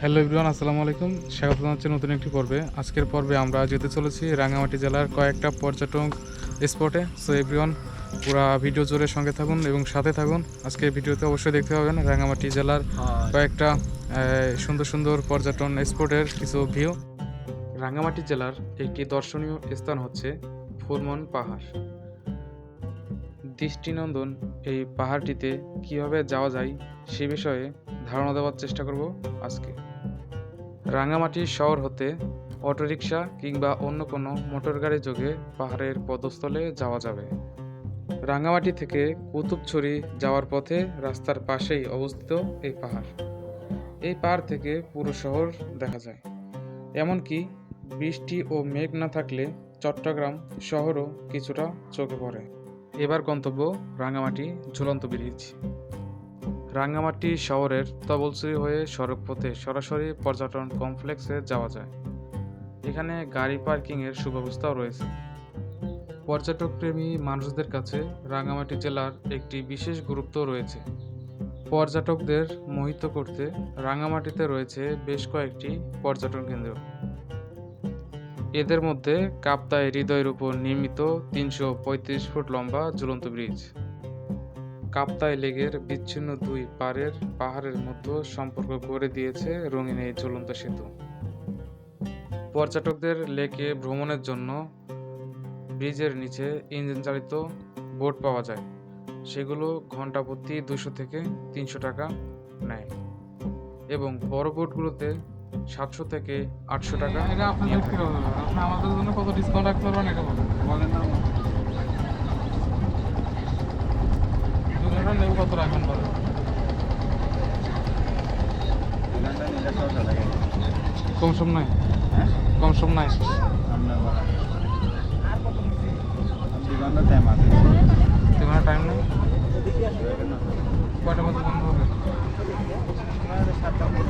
Hello everyone আসসালামু আলাইকুম। স্বাগত জানাচ্ছি নতুন একটি পর্বে। আজকের পর্বে আমরা যেতে চলেছি রাঙামাটি জেলার কয়েকটা পর্যটন স্পটে। সো এভরিওয়ান পুরা ভিডিও জুড়ে সঙ্গে থাকুন এবং সাথে থাকুন। আজকে ভিডিওতে অবশ্যই দেখতে পাবেন রাঙামাটি জেলার কয়েকটা সুন্দর সুন্দর পর্যটন স্পটের কিছু ভিউ। রাঙামাটি জেলার একটি দর্শনীয় স্থান হচ্ছে ফুরমন পাহাড়। দৃষ্টিনন্দন এই পাহাড়টিতে কীভাবে যাওয়া যায় সে বিষয়ে ধারণা দেওয়ার চেষ্টা করব আজকে। রাঙামাটি শহর হতে অটোরিকশা কিংবা অন্য কোনো মোটর গাড়ি যোগে পাহাড়ের পদস্থলে যাওয়া যাবে। রাঙামাটি থেকে কুতুবছড়ি যাওয়ার পথে রাস্তার পাশেই অবস্থিত এই পাহাড়। এই পাহাড় থেকে পুরো শহর দেখা যায়। এমনকি বৃষ্টি ও মেঘ না থাকলে চট্টগ্রাম শহরও কিছুটা চোখে পড়ে। এবার গন্তব্য রাঙামাটি ঝুলন্ত ব্রিজ। রাঙ্গামাটি শহরের তবলসুরি হয়ে সড়কপথে সরাসরি পর্যটন কমপ্লেক্সে যাওয়া যায়। এখানে গাড়ি পার্কিংয়ের সুব্যবস্থাও রয়েছে। পর্যটকপ্রেমী মানুষদের কাছে রাঙ্গামাটি জেলার একটি বিশেষ গুরুত্ব রয়েছে। পর্যটকদের মোহিত করতে রাঙ্গামাটিতে রয়েছে বেশ কয়েকটি পর্যটন কেন্দ্র। এদের মধ্যে কাপ্তাই হৃদয়ের উপর নির্মিত তিনশো পঁয়ত্রিশ ফুট লম্বা ঝুলন্ত ব্রিজ। কাপ্তাই লেগের বিচ্ছিন্ন দুই পাড়ের পাহাড়ের মধ্যে সম্পর্ক করে দিয়েছে রঙিন এই ঝুলন্ত সেতু। পর্যটকদের লেকে ভ্রমণের জন্য ব্রিজের নিচে ইঞ্জিন চালিত বোট পাওয়া যায়। সেগুলো ঘণ্টা প্রতি দুশো থেকে তিনশো টাকা নেয়। এবং বড় বোটগুলোতে সাতশো থেকে আটশো টাকা এটা আপনাদের কি আপনি আমাদের জন্য কত ডিসকাউন্ট রাখতে পারবেন এটা বলেন। বলেন না। দুজনের নেব কত রাখবেন বলেন। কম সম নাই? কম সম নাই? তোমার টাইম নেই? কয়টা মতো বন্ধ হবে?